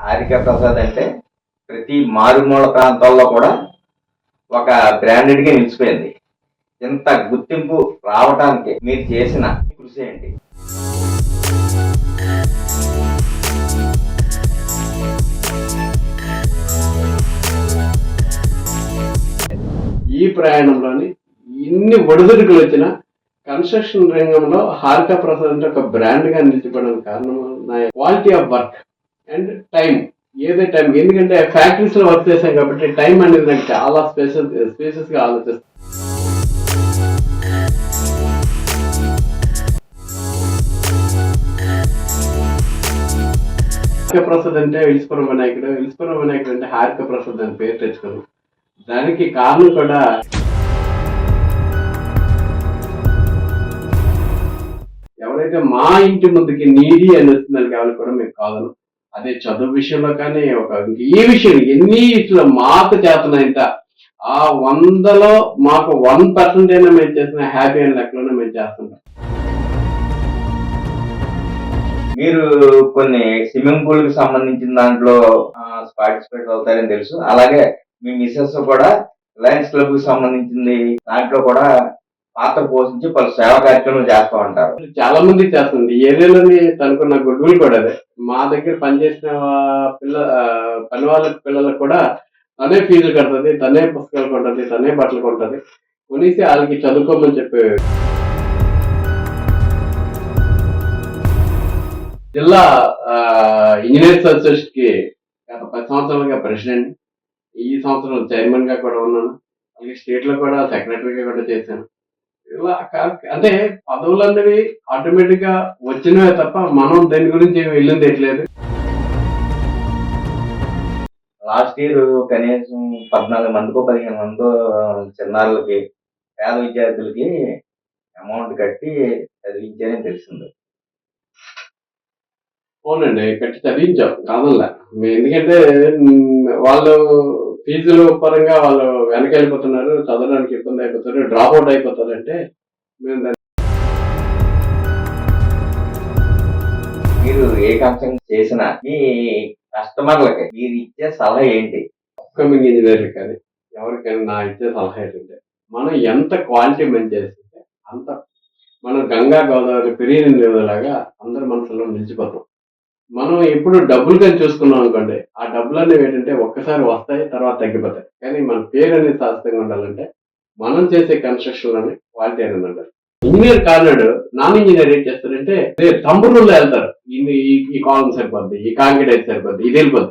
హారిక ప్రసాద్ అంటే ప్రతి మారుమూల ప్రాంతాల్లో కూడా ఒక బ్రాండెడ్గా నిలిచిపోయింది. ఇంత గుర్తింపు రావడానికి మీరు చేసిన కృషి ఏంటి? ఈ ప్రయాణంలోని ఇన్ని ఒడిదుడుకులు వచ్చినా కన్స్ట్రక్షన్ రంగంలో హారికా ప్రసాద్ అంటే ఒక బ్రాండ్గా నిలిచిపోవడానికి కారణం నా quality of work. And time ఏదే టైం ఎందుకంటే ఫ్యాక్టరీస్లో వర్క్ చేశాం కాబట్టి టైం అనేది నాకు చాలా స్పేసెస్ స్పేషియస్గా ఆలోచిస్తాను హారిక ప్రసాద్ అంటే విలుసుపురం వినాయకుడు. విలుసుపురం వినాయకుడు అంటే హారిక ప్రసాద్ అని పేరు తెచ్చుకున్నాం. దానికి కారణం కూడా ఎవరైతే మా ఇంటి ముందుకి నీడి అని వస్తుందని కావాలి కూడా మీకు కాదను అదే చదువు విషయంలో కానీ ఒక ఏ విషయం ఎన్ని ఇట్లా మాకు చేతనంత ఆ వందలో మాకు వన్ పర్సెంట్ అయినా మేము చేసిన హ్యాపీ అండ్ లెక్కలోనే మేము చేస్తుంటాం మీరు కొన్ని స్విమ్మింగ్ పూల్కి సంబంధించిన దాంట్లో పార్టిసిపేట్ అవుతారని తెలుసు. అలాగే మీ మిస్సెస్ కూడా లయన్స్ క్లబ్కి సంబంధించింది దాంట్లో కూడా పాత్ర పోషించి పలు సేవ కార్యక్రమాలు చేస్తూ ఉంటారు. చాలా మంది చేస్తుంది ఈ ఏరియాలోని తనకున్న కూడా అదే. మా దగ్గర పనిచేసిన పిల్ల పని వాళ్ళ పిల్లలకు కూడా తనే ఫీజులు కడుతుంది తనే పుస్తకాలు కొంటది తనే బట్టలు కొంటది. కొనేసి వాళ్ళకి చదువుకోమని చెప్పే జిల్లా ఇంజనీర్స్ అసోసియేషన్కి గత పది సంవత్సరాలుగా ప్రెసిడెంట్. ఈ సంవత్సరం చైర్మన్గా కూడా ఉన్నాను. అలాగే స్టేట్లో కూడా సెక్రటరీగా కూడా చేశాను. ఇలా అంటే పదవులు అనేవి ఆటోమేటిక్గా వచ్చినవే తప్ప మనం దాని గురించి ఏమి వెళ్ళింది ఎట్లేదు లాస్ట్ ఇయర్ కనీసం పద్నాలుగు మందికో పదిహేను మందికో చిన్నారులకి పేద విద్యార్థులకి అమౌంట్ కట్టి చదివించారని తెలిసింది. అవునండి కట్టి చదివించాం. కాదల్లా ఎందుకంటే వాళ్ళు ఫీజుల పరంగా వాళ్ళు వెనకెళ్ళిపోతున్నారు చదవడానికి ఇబ్బంది అయిపోతారు డ్రాప్ అవుట్ అయిపోతారు అంటే మేము దాన్ని మీరు ఏ కంపెనీ చేసినా మీ కస్టమర్లకి మీరు ఇచ్చే సలహా ఏంటి? అప్కమింగ్ ఇంజనీర్ కానీ ఎవరికైనా నా ఇచ్చే సలహా ఏంటంటే మనం ఎంత క్వాలిటీ మెయింటైన్ చేస్తుంటే అంత మనం గంగా గోదావరి పెరిగిన లాగా అందరి మనసులో నిలిచిపోతాం. మనం ఎప్పుడు డబ్బులు కానీ చూసుకున్నాం అనుకోండి ఆ డబ్బులు అనేవి ఏంటంటే ఒక్కసారి వస్తాయి తర్వాత తగ్గిపోతాయి. కానీ మన పేరు అనేది శాశ్వతంగా ఉండాలంటే మనం చేసే కన్స్ట్రక్షన్ అనే క్వాలిటీ అనేది ఉండాలి. ఇంజనీర్ కాన్నాడు నాన్ ఇంజనీర్ ఏం చేస్తారంటే తమ్ముళ్ళు వెళ్తారు. ఈ ఈ- ఈ కాలం సరిపోద్ది ఈ కాంక్రీట్ అయితే సరిపోద్ది ఇది వెళ్ళిపోద్ది.